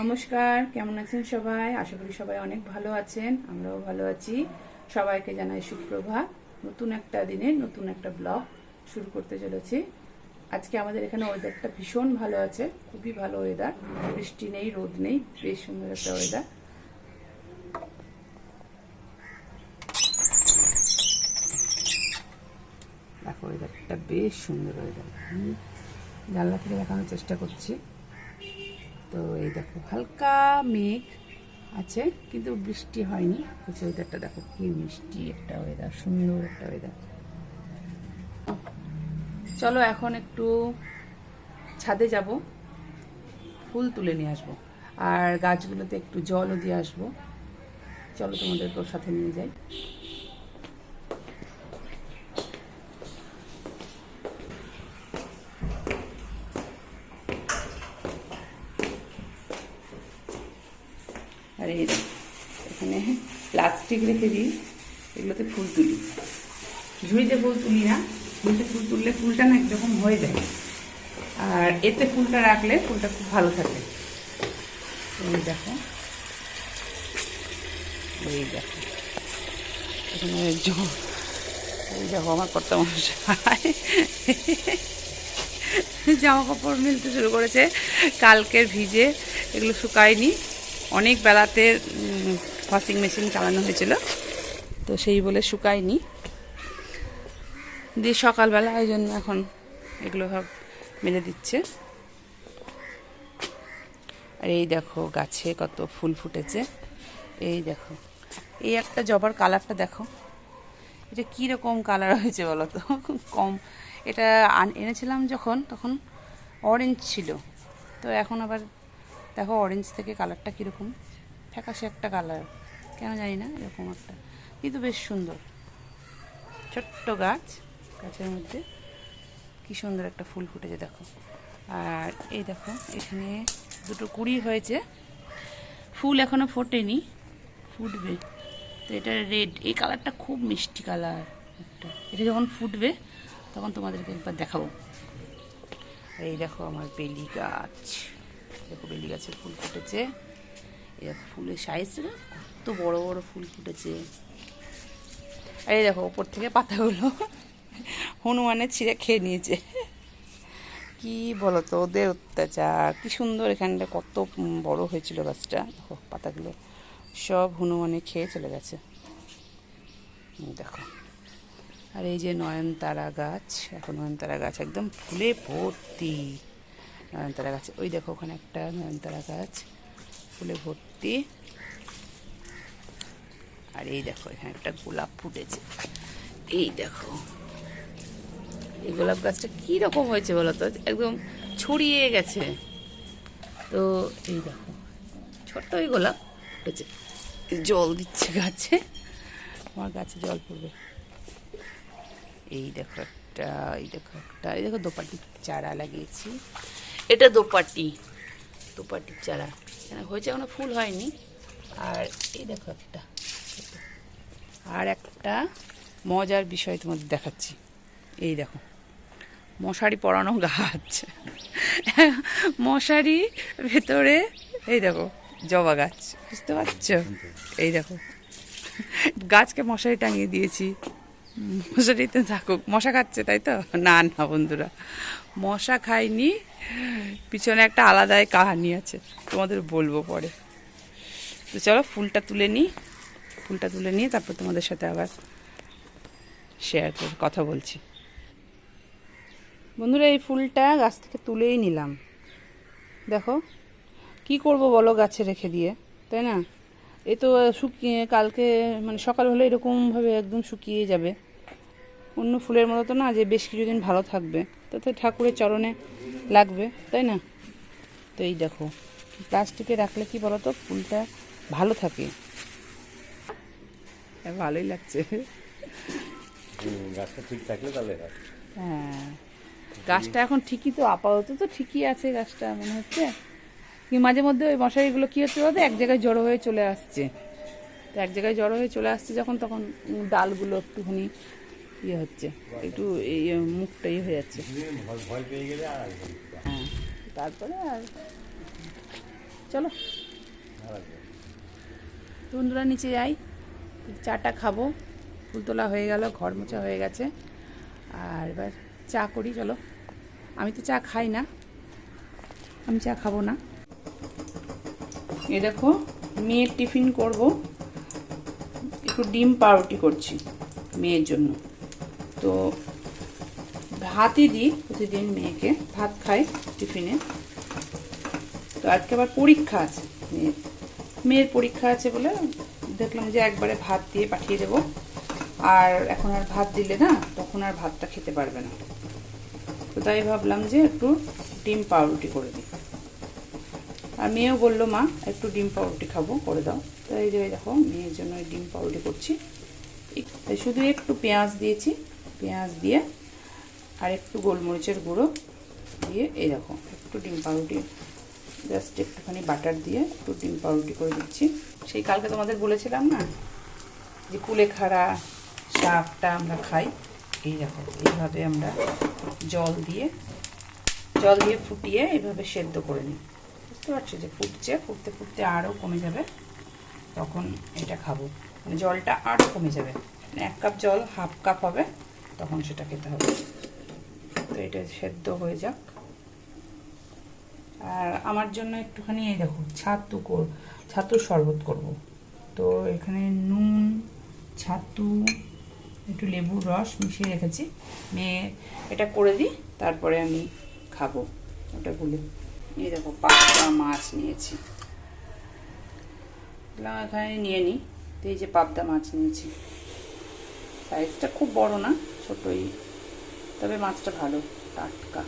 নমস্কার, কেমন আছেন সবাই? আশা করি সবাই অনেক ভালো আছেন, আমরাও ভালো আছি। সবাইকে জানাই সুপ্রভাত নতুন একটা দিনে নতুন একটা ব্লগ শুরু করতে চলেছি। আজকে আমাদের এখানে ওয়েদারটা ভীষণ ভালো আছে, খুবই ভালো ওয়েদার বৃষ্টি নেই, রোদ নেই, বেশ সুন্দর একটা ওয়েদার দেখো ওয়েদারটা বেশ সুন্দর ওয়েদার জানলা থেকে দেখানোর চেষ্টা করছি। তো এই দেখো, হালকা মেঘ আছে, কিন্তু বৃষ্টি হয়নি। ওয়েদারটা দেখো, কি মিষ্টি একটা ওয়েদার সুন্দর একটা ওয়েদার চলো এখন একটু ছাদে যাব, ফুল তুলে নিয়ে আসব, আর গাছগুলোতে একটু জলও দিয়ে আসব। চলো তোমাদেরকেও সাথে নিয়ে যাই আর এই দেখো, এখানে প্লাস্টিক রেখে দিই, এগুলোতে ফুল তুলি। ঝুড়িতে ফুল তুলি না, ঝুড়িতে ফুল তুললে ফুলটা না একরকম হয়ে যায়। আর এতে ফুলটা রাখলে ফুলটা খুব ভালো থাকে। এই দেখো। এই দেখো। এখানে এই দেখো আমার কর্তা জামা কাপড় মিলতে শুরু করেছে। কালকের ভিজে এগুলো শুকায়নি। অনেক বেলাতে ওয়াশিং মেশিন চালানো হয়েছিল। তো সেই বলে শুকায়নি। দিয়ে সকালবেলা ওই জন্য এখন এগুলো সব মেলে দিচ্ছে। আর এই দেখো গাছে কত ফুল ফুটেছে। এই দেখো। এই একটা জবার কালারটা দেখো। এটা কীরকম কালার হয়েছে বলো তো? কম। এটা এনেছিলাম যখন, তখন অরেঞ্জ ছিল। তো এখন আবার দেখো অরেঞ্জ থেকে কালারটা কীরকম। ফ্যাকাশে একটা কালার। কেন জানি না, এরকম একটা। কিন্তু বেশ সুন্দর। ছোট্ট গাছ, গাছের মধ্যে। কি সুন্দর একটা ফুল ফুটেছে, দেখো। আর এই দেখো, এখানে দুটো কুড়ি হয়েছে। ফুল এখনও ফোটেনি, ফুটবে। তো এটা রেড। এই কালারটা খুব মিষ্টি কালার একটা। এটা যখন ফুটবে, তখন তোমাদেরকে একবার দেখাবো। এই দেখো আমার বেলি গাছ। দেখো বেলি গাছের ফুল ফুটেছে। দেখো ফুলের সাইজটা কত বড় বড় ফুল ফুটেছে। আর এই দেখো, ওপর থেকে পাতাগুলো হনুমানের ছিঁড়ে খেয়ে নিয়েছে। কি বলো তো ওদের অত্যাচার। কি সুন্দর এখানটা, কত বড় হয়েছিল গাছটা। দেখো, পাতাগুলো সব হনুমানে খেয়ে চলে গেছে। দেখো। আর এই যে নয়নতারা গাছ, এখন নয়নতারা গাছ একদম ফুলে ভর্তি। নয়নতারা গাছ, ওই দেখো, ওখানে একটা নয়নতারা গাছ, ফুলে ভর্তি। আর এই দেখো, এখানে একটা গোলাপ ফুটেছে। এই দেখো, এই গোলাপ গাছটা কীরকম হয়েছে বলো তো? একদম ছড়িয়ে গেছে। তো এই দেখো, ছোট্ট ওই গোলাপ ফুটেছে। জল দিচ্ছে গাছে, আমার গাছে জল পড়বে। এই দেখো একটা, এই দেখো একটা, এই দেখো দোপাটি চারা লাগিয়েছি। এটা দোপাটি, দোপাটির চারা। হয়েছে এখনও ফুল হয়নি। আর এই দেখো একটা। আর একটা মজার বিষয় তোমাদের দেখাচ্ছি। এই দেখো মশারি পরানো গাছ। মশারি ভেতরে এই দেখো জবা গাছ। বুঝতে পারছ। এই দেখো গাছকে মশারি টাঙিয়ে দিয়েছি। মশারিতে থাকুক। মশা খাচ্ছে, তাই তো? না না, বন্ধুরা। মশা খায়নি পিছনে একটা আলাদাই কাহানি আছে, তোমাদের বলব পরে। তো চলো, ফুলটা তুলে নিই। ফুলটা তুলে নিয়ে তারপর তোমাদের সাথে আবার শেয়ার করে, কথা বলছি। বন্ধুরা, এই ফুলটা গাছ থেকে তুলেই নিলাম। দেখো, কি করব বলো গাছে রেখে দিয়ে, তাই না? এ তো শুকিয়ে কালকে মানে সকাল হলে এরকমভাবে একদম শুকিয়ে যাবে। অন্য ফুলের মতো তো না যে বেশ কিছুদিন ভালো থাকবে। তাতে ঠাকুরের চরণে লাগবে তাই না? তো এই দেখো প্লাস্টিকে রাখলে কি বলো তো ফুলটা ভালো থাকে। হ্যাঁ, ভালোই লাগছে। গাছটা ঠিক থাকলে তাহলে হ্যাঁ গাছটা এখন ঠিকই তো আপাতত তো ঠিকই আছে গাছটা মনে হচ্ছে। মাঝে মধ্যে ওই মশারিগুলো কী হচ্ছে বলতে? এক জায়গায় জড়ো হয়ে চলে আসছে। তো এক জায়গায় জড়ো হয়ে চলে আসছে যখন, তখন ডালগুলো একটুখানি ইয়ে হচ্ছে। একটু এই মুখটা ইয়ে হয়ে যাচ্ছে। হ্যাঁ তারপরে আর চলো। বন্ধুরা, নিচে যাই। চাটা খাব। ফুল তোলা হয়ে গেল, ঘর মোছা হয়ে গেছে। আর এবার চা করি, চলো। আমি তো চা খাই না। আমি চা খাব না। এ দেখো, মেয়ের টিফিন করব। একটু ডিম পাউরুটি করছি মেয়ের জন্য। তো ভাতই দিই প্রতিদিন মেয়েকে, ভাত খাই টিফিনে। তো আজকে আবার পরীক্ষা আছে মেয়ের। মেয়ের পরীক্ষা আছে বলে দেখলাম যে একবারে ভাত দিয়ে পাঠিয়ে দেব। আর এখন আর ভাত দিলে না, তখন আর ভাতটা খেতে পারবে না। তো তাই ভাবলাম যে একটু ডিম পাউরুটি করে দিই। আর মেয়েও বলল, মা, একটু ডিম পাউরুটি খাব, করে দাও। তো এই যে দেখো, মেয়ের জন্য ডিম পাউরুটি করছি। তাই শুধু একটু পেঁয়াজ দিয়েছি, পেঁয়াজ দিয়ে আর একটু গোলমরিচের গুঁড়ো দিয়ে, এই দেখো, একটু ডিম পাউরুটি, জাস্ট একটুখানি বাটার দিয়ে একটু ডিম পাউরুটি করে দিচ্ছি। সেই কালকে তোমাদের বলেছিলাম না যে কুলেখাড়া, শাকটা আমরা খাই। এই দেখো, এইভাবে আমরা জল দিয়ে জল দিয়ে ফুটিয়ে এইভাবে সেদ্ধ করে নিই। বুঝতে পারছ যে ফুটছে, ফুটতে ফুটতে আরও কমে যাবে। তখন এটা খাব। মানে জলটা আরও কমে যাবে। মানে এক কাপ জল, হাফ কাপ হবে, তখন সেটা খেতে হবে। তো এটা সেদ্ধ হয়ে যাক। আর আমার জন্য একটুখানি এই দেখো, ছাতু কর ছাতুর শরবত করব। তো এখানে নুন, ছাতু, একটু লেবুর রস মিশিয়ে রেখেছি। মেয়ে এটা করে দিই, তারপরে আমি খাব। ওটা গুলে। এই দেখো পাঁচটা মাছ নিয়েছি এখানে নিয়ে নিই তো এই যে পাবদা মাছ নিয়েছি সাইজটা খুব বড় না ছোটই তবে মাছটা ভালো টাটকা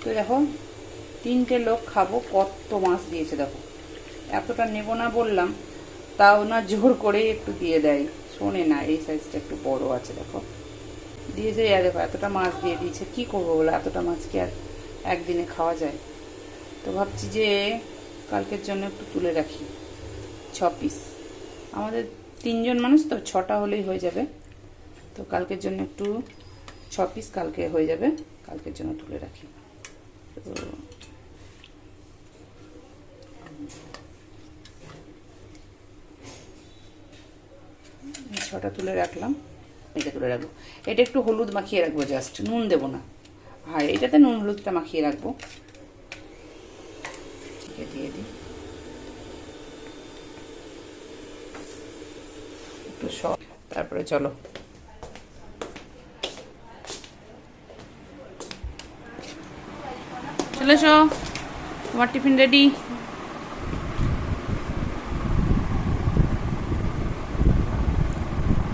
তো দেখো তিনটে লোক খাব কত মাছ দিয়েছে দেখো এতটা নেব না বললাম তাও না জোর করে একটু দিয়ে দেয় শোনে না এই সাইজটা একটু বড় আছে দেখো দিয়েছে দেখো এতটা মাছ দিয়ে দিয়েছে কি করব বলে এতটা মাছ কি আর একদিনে খাওয়া যায় তো ভাবছি যে কালকের জন্য একটু তুলে রাখি। ছ পিস আমাদের তিনজন মানুষ তো, ছটা হলেই হয়ে যাবে। তো কালকের জন্য একটু ছ পিস কালকে হয়ে যাবে। কালকের জন্য তুলে রাখি। তো ছটা তুলে রাখলাম। এটা তুলে রাখব। এটা একটু হলুদ মাখিয়ে রাখব জাস্ট নুন দেবো না। আর এটাতে নুন হলুদটা মাখিয়ে রাখব ঠিক আছে, দিয়ে দিই একটু সব তারপরে চলো। চলে এসো, তোমার টিফিন রেডি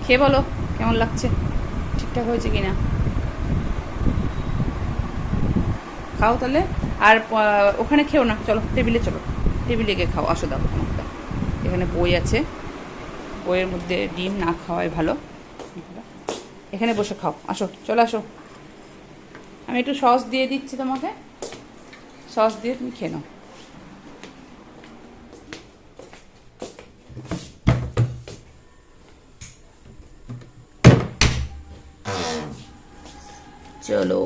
খেয়ে বলো, কেমন লাগছে? ঠিকঠাক হয়েছে কিনা? খাও তাহলে। আর ওখানে খেও না, চলো, টেবিলে চলো। টেবিলে গিয়ে খাও, আসো দাও। এখানে বই আছে। বইয়ের মধ্যে ডিম না খাওয়াই ভালো। এখানে বসে খাও। আসো, চলে আসো। আমি একটু সস দিয়ে দিচ্ছি তোমাকে। সস দিয়ে তুমি খেয়ে নাও। চলো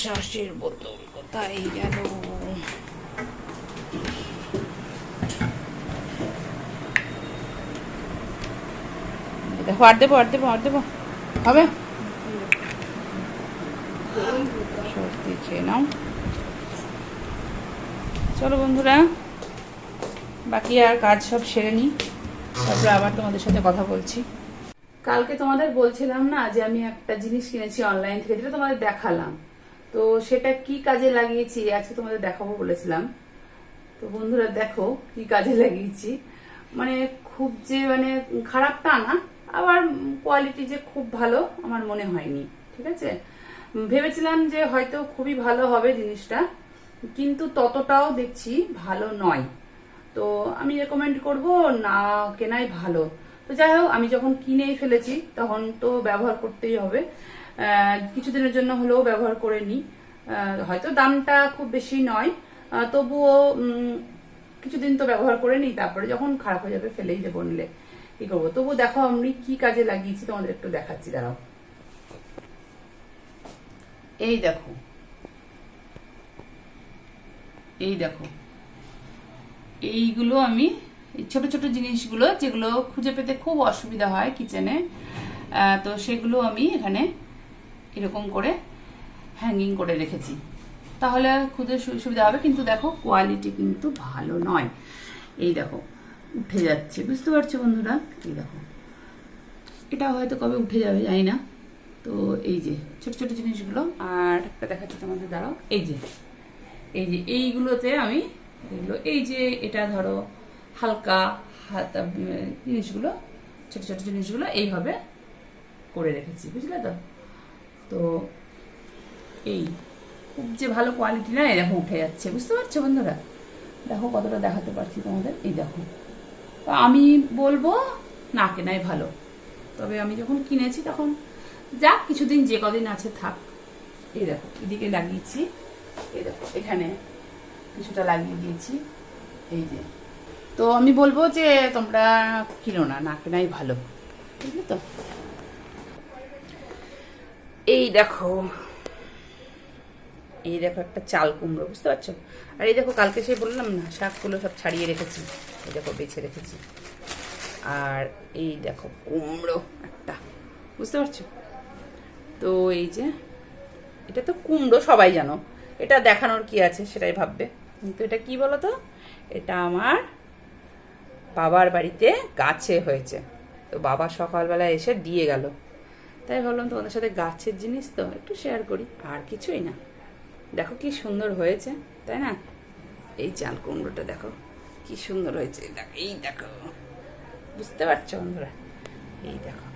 শ্বাসের বোতল কোথায় গেল? আর দেবো আর দেবো আর দেবো। হবে? নাও। চলো বন্ধুরা, বাকি আর কাজ সব সেরে নিই তারপরে আবার তোমাদের সাথে কথা বলছি। কালকে তোমাদের বলছিলাম না যে আমি একটা জিনিস কিনেছি অনলাইন থেকে, যেটা তোমাদের দেখালাম। তো সেটা কি কাজে লাগিয়েছি? আজকে তোমাদের দেখাবো বলেছিলাম। তো বন্ধুরা দেখো কি কাজে লাগিয়েছি। মানে খুব যে মানে খারাপ তা না আবার কোয়ালিটি যে খুব ভালো আমার মনে হয়নি, ঠিক আছে? ভেবেছিলাম যে হয়তো খুবই ভালো হবে জিনিসটা, কিন্তু ততটাও দেখছি ভালো নয়। তো আমি রেকমেন্ড করব না কেনাই ভালো। তো যাই হোক, আমি যখন কিনেই ফেলেছি, তখন তো ব্যবহার করতেই হবে। কিছুদিনের জন্য হলেও ব্যবহার করে নিই। হয়তো দামটা খুব বেশি নয় তবুও কিছুদিন তো ব্যবহার করে নিই, তারপরে যখন খারাপ হয়ে যাবে ফেলেই দেবো নিলে। কি করব? তবু দেখো আমি কি কাজে লাগিয়েছি, তোমাদের একটু দেখাচ্ছি, দাঁড়াও। এই দেখো। এই দেখো। এইগুলো আমি ছোট ছোট জিনিসগুলো যেগুলো খুঁজে পেতে খুব অসুবিধা হয় কিচেনে তো সেগুলো আমি এখানে এরকম করে হ্যাঙ্গিং করে রেখেছি। তাহলে খুঁজে সুবিধা হবে, কিন্তু দেখো কোয়ালিটি কিন্তু ভালো নয়। এই দেখো। উঠে যাচ্ছে। বুঝতে পারছ বন্ধুরা? এই দেখো। এটা হয়তো কবে উঠে যাবে, জানি না। তো এই যে, ছোট ছোট জিনিসগুলো, আর একটা দেখাচ্ছি তোমাদের দাঁড়াও। এই যে এই যে, এইগুলোতে আমি, এগুলো, এই যে, এটা ধরো, হালকা হাতা জিনিসগুলো, ছোট ছোট জিনিসগুলো এইভাবে করে রেখেছি, বুঝলে তো? তো এই, খুব যে ভালো কোয়ালিটি না দেখো, উঠে যাচ্ছে। বুঝতে পারছ বন্ধুরা? দেখো কতটা দেখাতে পারছি তোমাদের। এই দেখো। তো আমি বলব, না, কেনাই ভালো। তবে আমি যখন কিনেছি তখন, যাক, কিছুদিন যে কদিন আছে থাক। এই দেখো, এদিকে লাগিয়েছি, এই দেখো, এখানে কিছুটা লাগিয়ে দিয়েছি, এই যে। তো আমি বলব যে, তোমরা কিনো না না কেনাই ভালো। বুঝলি তো? এই দেখো এই দেখো একটা চাল কুমড়ো, বুঝতে পারছ? আর এই দেখো কালকে সে বললাম না, শাকগুলো সব ছাড়িয়ে রেখেছি। এই দেখো বেছে রেখেছি। আর এই দেখো কুমড়ো একটা, বুঝতে পারছ? তো এই যে, এটা তো কুমড়ো সবাই জানো। এটা দেখানোর কি আছে সেটাই ভাববে। কিন্তু এটা কি বলো তো এটা আমার বাবার বাড়িতে গাছে হয়েছে। তো বাবা সকালবেলা এসে দিয়ে গেল। তাই ভাবলাম তোমাদের সাথে গাছের জিনিস তো একটু শেয়ার করি, আর কিছুই না। দেখো কি সুন্দর হয়েছে, তাই না? এই চাল কুমড়োটা দেখো, কি সুন্দর হয়েছে। এই দেখো বুঝতে পারছ বন্ধুরা? এই দেখো।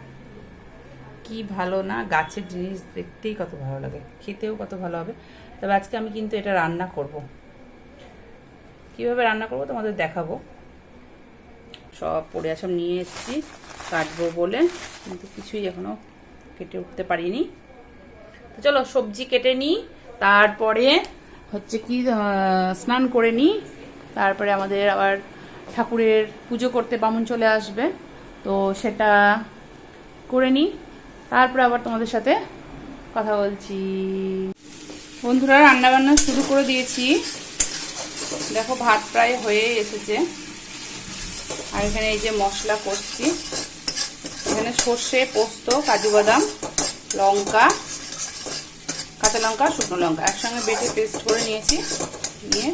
কি ভালো না, গাছের জিনিস দেখতেই কত ভালো লাগে, খেতেও কত ভালো হবে। তবে আজকে আমি কিন্তু এটা রান্না করব। কীভাবে রান্না করব তোমাদের দেখাবো। সব পড়ে সব নিয়ে এসেছি, কাটবো বলে, কিন্তু কিছুই এখনও কেটে উঠতে পারিনি। তো চলো সবজি কেটে নিই। তারপরে হচ্ছে কি স্নান করে নিই। তারপরে আমাদের আবার ঠাকুরের পুজো করতে বামুন চলে আসবে। তো সেটা করে নিই। তারপরে আবার তোমাদের সাথে কথা বলছি। বন্ধুরা রান্না বান্না শুরু করে দিয়েছি। দেখো, ভাত প্রায় হয়ে এসেছে। আর এখানে এই যে মশলা করছি। এখানে সর্ষে, পোস্ত, কাজু বাদাম, লঙ্কা কাঁচা লঙ্কা, শুকনো লঙ্কা। একসঙ্গে বেটে পেস্ট করে নিয়েছি। নিয়ে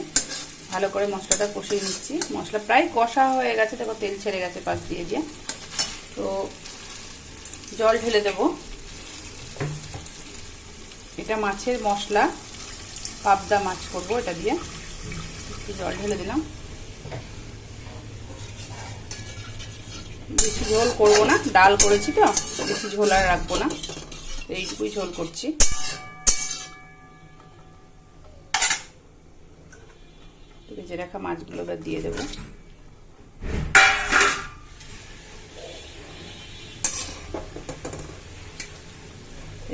ভালো করে মশলাটা কষিয়ে নিচ্ছি। মশলা প্রায় কষা হয়ে গেছে, দেখো তেল ছেড়ে গেছে পাশ দিয়ে দিয়ে। তো জল ঢেলে দেব। এটা মাছের মশলা, পাবদা মাছ করব এটা দিয়ে। জল ঢেলে দিলাম। বেশি ঝোল করব না, ডাল করেছি তো, বেশি ঝোল আর রাখব না। এইটুকুই ঝোল করছি। ভেজে রাখা মাছগুলো এবার দিয়ে দেবো।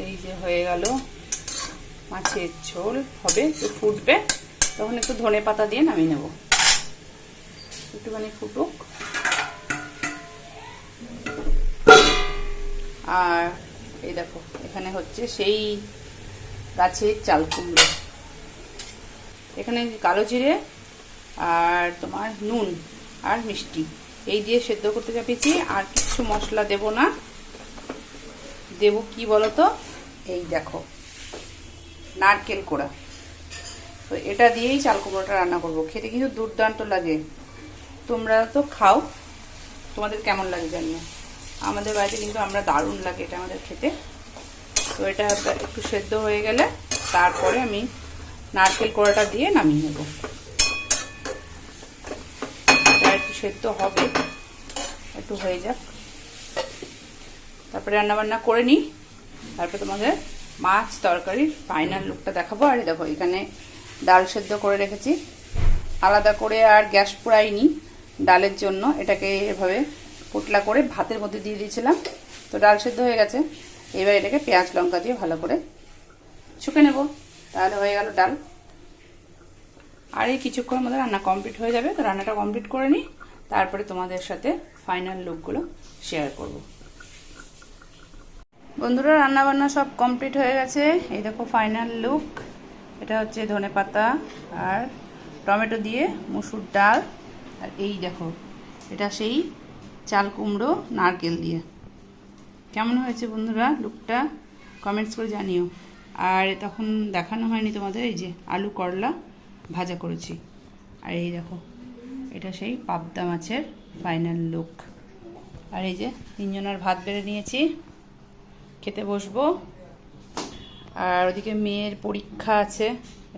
এই যে হয়ে গেল মাছের ঝোল। হবে, একটু ফুটবে, তখন একটু ধনে পাতা দিয়ে নামিয়ে নেব। একটুখানি ফুটুক। আর এই দেখো, এখানে হচ্ছে সেই গাছের চাল কুমড়ো। এখানে কালো জিরে আর তোমার নুন আর মিষ্টি। এই দিয়ে সেদ্ধ করতে চাপিয়েছি, আর কিছু মশলা দেব না। দেব কি বলতো? এই দেখো, নারকেল কোড়া। তো এটা দিয়েই চাল কুমড়োটা রান্না করব। খেতে কিন্তু দুর্দান্ত লাগে। তোমরা তো খাও। তোমাদের কেমন লাগে জানি আমাদের বাড়িতে কিন্তু আমরা দারুণ লাগে এটা আমাদের খেতে। তো এটা একটু সেদ্ধ হয়ে গেলে তারপরে আমি নারকেল কোড়াটা দিয়ে নামিয়ে নেব এটা একটু সেদ্ধ হবে। একটু হয়ে যাক। তারপরে রান্নাবান্না করে নিই। তারপরে তোমাদের মাছ, তরকারির ফাইনাল লুকটা দেখাবো। আর দেখো, এখানে ডাল সেদ্ধ করে রেখেছি। আলাদা করে আর গ্যাস পোড়াইনি ডালের জন্য। এটাকে এভাবে পোটলা করে ভাতের মধ্যে দিয়ে দিয়েছিলাম। তো ডাল সেদ্ধ হয়ে গেছে। এবার এটাকে পেঁয়াজ, লঙ্কা দিয়ে ভালো করে শুকে নেব। তাহলে হয়ে গেল ডাল। আর এই কিছুক্ষণের মধ্যে রান্না কমপ্লিট হয়ে যাবে। তো রান্নাটা কমপ্লিট করে নিই। তারপরে তোমাদের সাথে ফাইনাল লুকগুলো শেয়ার করব। বন্ধুরা রান্না বান্না সব কমপ্লিট হয়ে গেছে। এই দেখো ফাইনাল লুক এটা হচ্ছে ধনে পাতা আর টমেটো দিয়ে মুসুর ডাল। আর এই দেখো, এটা সেই চাল কুমড়ো, নারকেল দিয়ে। কেমন হয়েছে বন্ধুরা লুকটা কমেন্টস করে জানিও। আর তখন দেখানো হয়নি তোমাদের, এই যে আলু করলা ভাজা করেছি। আর এই দেখো এটা সেই পাবদা মাছের ফাইনাল লুক আর এই যে তিনজনের ভাত বেড়ে নিয়েছি। খেতে বসবো। আর ওদিকে মেয়ের পরীক্ষা আছে।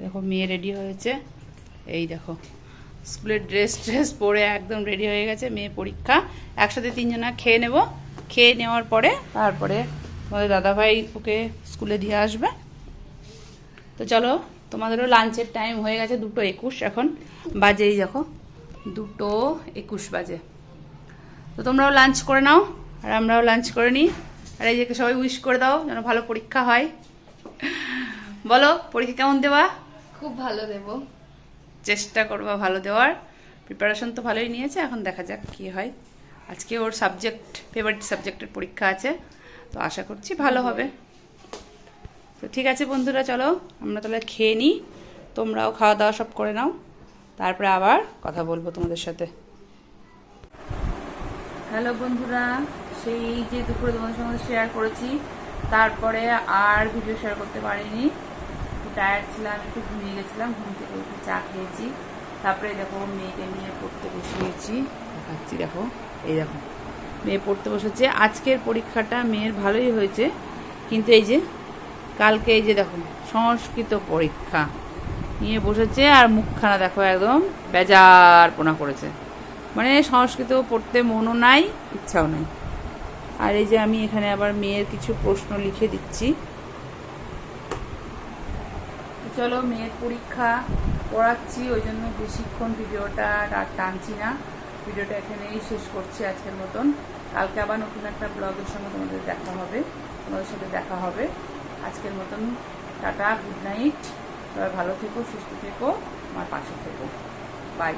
দেখো মেয়ে রেডি হয়েছে। এই দেখো, স্কুলের ড্রেস ট্রেস পরে একদম রেডি হয়ে গেছে মেয়ে পরীক্ষা। একসাথে তিনজনা খেয়ে নেব। খেয়ে নেওয়ার পরে তারপরে তোমাদের দাদাভাই ওকে স্কুলে দিয়ে আসবে। তো চলো, তোমাদেরও লাঞ্চের টাইম হয়ে গেছে দুটো একুশ এখন। বাজেই দেখো। দুটো একুশ বাজে। তো তোমরাও লাঞ্চ করে নাও আর আমরাও লাঞ্চ করে নিই। আর এই যে সবাই উইশ করে দাও যেন ভালো পরীক্ষা হয়। বলো পরীক্ষা কেমন দেওয়া খুব ভালো দেব। চেষ্টা করবা ভালো দেওয়ার। প্রিপারেশন তো ভালোই নিয়েছে এখন দেখা যাক কি হয়। আজকে ওর সাবজেক্ট ফেভারিট সাবজেক্টের পরীক্ষা আছে তো আশা করছি ভালো হবে। তো ঠিক আছে বন্ধুরা চলো আমরা তাহলে খেয়ে নিই। তোমরাও খাওয়া দাওয়া সব করে নাও। তারপরে আবার কথা বলব তোমাদের সাথে। হ্যালো বন্ধুরা, সেই যে দুপুরে তোমাদের সঙ্গে শেয়ার করেছি, তারপরে আর ভিডিও শেয়ার করতে পারিনি। টায়ার্ড ছিলাম, একটু ঘুমিয়ে গেছিলাম, ঘুম থেকে উঠে চা খেয়েছি। তারপরে দেখো, মেয়েকে নিয়ে পড়তে বসিয়েছি। দেখাচ্ছি, দেখো, এই দেখো, মেয়ে পড়তে বসেছে। আজকের পরীক্ষাটা মেয়ের ভালোই হয়েছে, কিন্তু এই যে, কালকে এই যে দেখো, সংস্কৃত পরীক্ষা। নিয়ে বসেছে আর মুখখানা দেখো একদম বেজার পোনা করেছে। মানে সংস্কৃত পড়তে মনও নাই, ইচ্ছাও নাই। আর এই যে আমি এখানে আবার মেয়ের কিছু প্রশ্ন লিখে দিচ্ছি। চলো মেয়ের পরীক্ষা পড়াচ্ছি, ওই জন্য বেশিক্ষণ ভিডিওটা আর টানছি না। ভিডিওটা এখানেই শেষ করছি আজকের মতন। কালকে আবার নতুন একটা ব্লগের সঙ্গে তোমাদের দেখা হবে, তোমাদের সাথে দেখা হবে। আজকের মতন টাটা, গুড নাইট। সবাই ভালো থেকো সুস্থ থেকো আমার পাশে থেকো। বাই